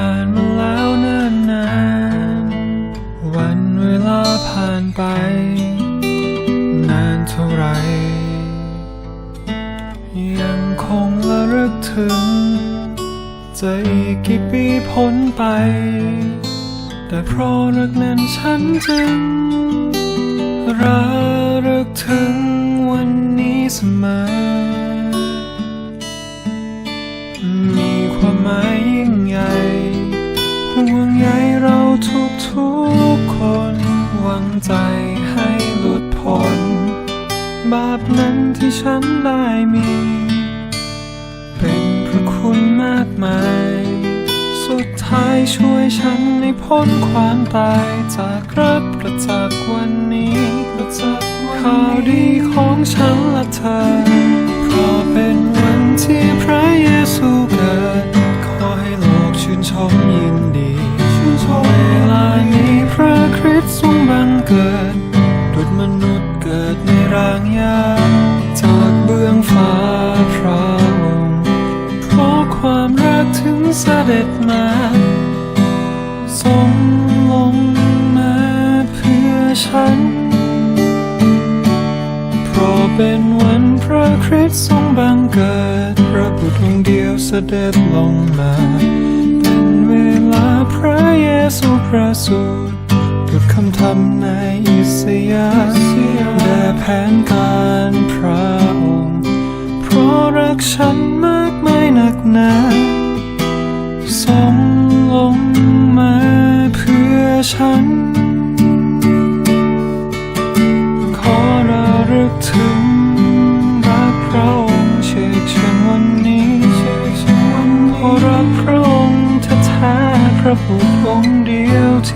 ผ่านมาแล้วเนิ่นนาน วันเวลาผ่านไป นานเท่าไร ยังคงระลึกถึง จะอีกกี่ปีพ้นไป แต่เพราะรักนั้นฉันจึงระลึกถึงวันนี้เสมอ มีความหมายยิ่งใหญ่ ห่วงใยเราทุกทุกๆคนหวังใจให้หลุดพ้นบาปนั้นที่ฉันได้มี เป็นพระคุณมากมาย สุดท้ายช่วยฉันให้พ้นความตายจากรับประจากวันนี้ประจากข่าวดีของฉันและเธอ สต์ทรงบังเกิดดุจมนุษย์เกิดในร่างยาจากเบื้องฟ้าพระองค์เพราะความรักถึงเสด็จมาทรงลงมาเพื่อฉัน เพราะเป็นวันพระคริสต์ทรงบังเกิด พระบุตรองค์เดียวเสด็จลงมา เป็นเวลาพระเยซูประสูติดุจ คำทำในอิสยาห์และแผนการพระองค์ เพราะรักฉันมากไม่หนักหนาทรงลงมาเพื่อฉัน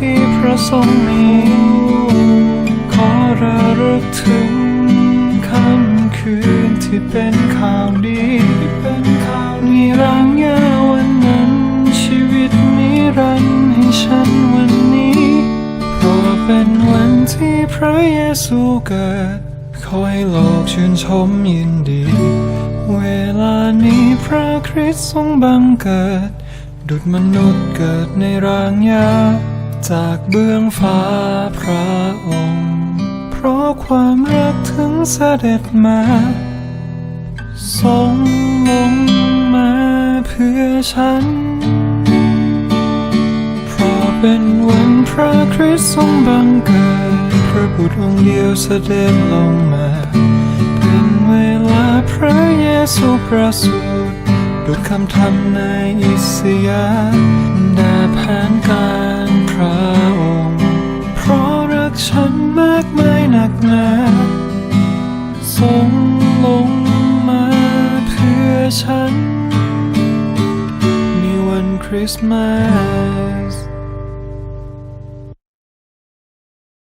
ที่พระทรงมีขอระลึกถึงค่ำคืนที่เป็นข่าวดีที่เป็นข่าวนิรังยาวันนั้น ชีวิตนิรันดร์ให้ฉันวันนี้ เพราะเป็นวันที่พระเยซูเกิดขอให้โลกชื่นชมยินดี เวลานี้พระคริสต์ทรงบังเกิด ดุจมนุษย์เกิดในร่างยา จากเบื้องฟ้าพระองค์ เพราะความรักถึงเสด็จมาทรงลงมาเพื่อฉัน เพราะเป็นวันพระคริสต์ทรงบังเกิด พระบุตรองค์เดียวเสด็จลงมา เป็นเวลาพระเยซูประสูติดุจคำทำในอิสยาห์ด่แผน ฉันใ